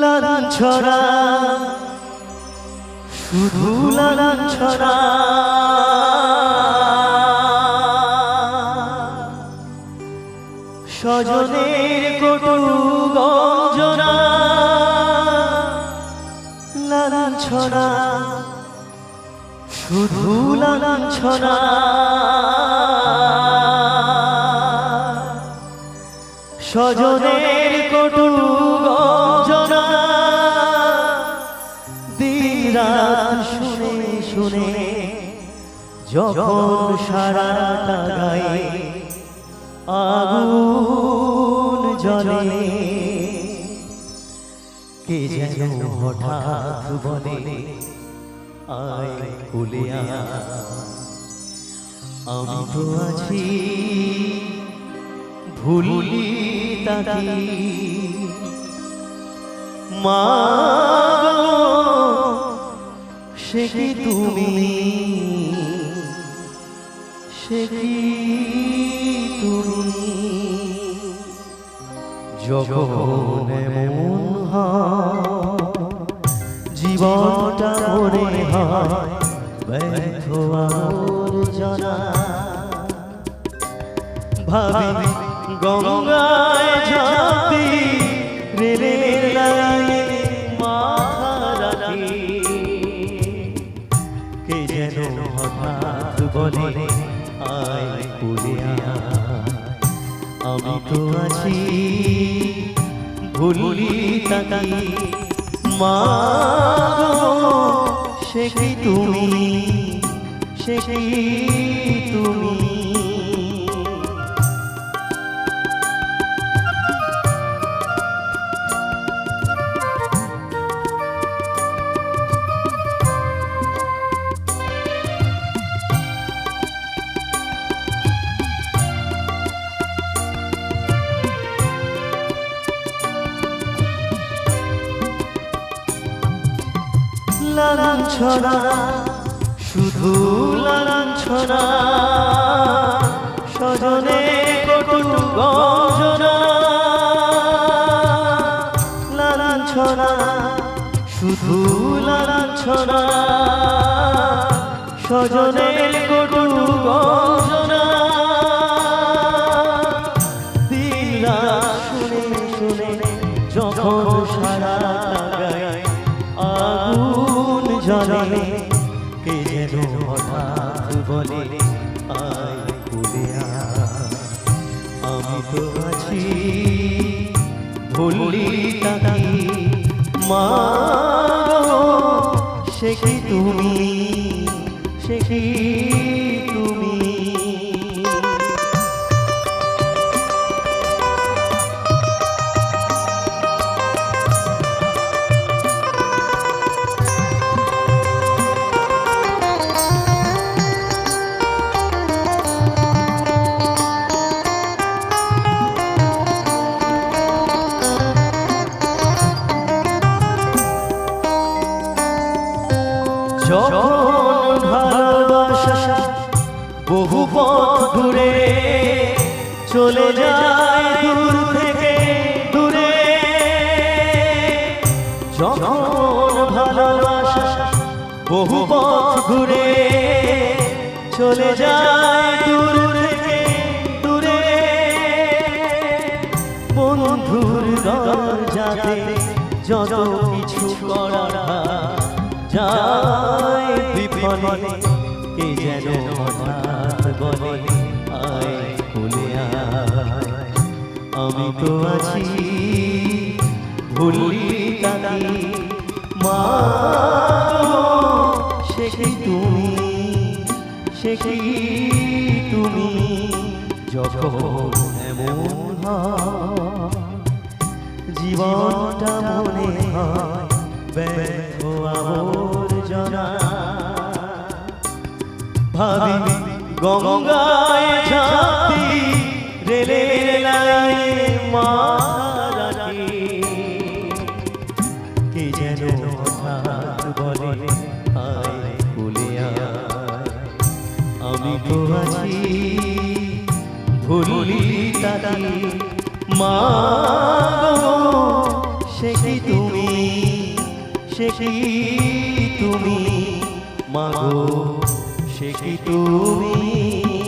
লালান ছড়া শুধু লালান ছড়া। স্বজনের কটু গঞ্জনা লালান ছড়া শুধু লালান ছড়া। স্বজনের শুনে যখন সারাটা গায়ে আগুন জ্বলে, কে যেন হঠাৎ বলে, আয় কুলে আয়। আমি তো আছি ভুলি তাকি, মা সে কি তুমি? সে কি তুমি? যখন হয়, জীবনটা মনে হয় ব্যর্থ আবর্জনা ভাবি গঙ্গায় ঝাঁপি রেলের লাইনে যেন হঠাৎ বলে, আয় পুরিয়া আমি তো আছি। ভুলি তাকাই, মা সে তুমি? সে তুমি? লালান ছড়া, শুধু লালান ছড়া। সজনে কটু গঞ্জনা লালান ছড়া, শুধু লালান ছড়া। সজনের কটু গঞ্জনা দিলা শুনে শুনে যখন সারা জ্বলে কে যেন হঠাৎ বলে, আয় কুলে। আমি তো আছি ভুলি তাকি, মা সে কি তুমি, সে কি যখন ভালোবাসা বহু পথ ঘুরে চলে যায় দূর থেকে দূরে, যখন ভালোবাসা বহু পথ ঘুরে চলে যায় দূর থেকে দূরে, বন্ধুর দরজাতে যত কিছু করা যায় বিফলে কে যেন হঠাৎ বলে আয় খুলে আমি তো আছি ভুলি তাকি মা, সে কি তুমি, সে কি তুমি? যখন এমন জীবনটা মনে হয়, ব্যর্থ আবর্জনা। ভাবি, গঙ্গায় রেলের লাইনে মাথা রাখি কে যেন হঠাৎ বলে আয়। কুলে আমি তো আছি ভুলি মা সে কি তুমি কি তুমি? মাগো সে কি তুমি?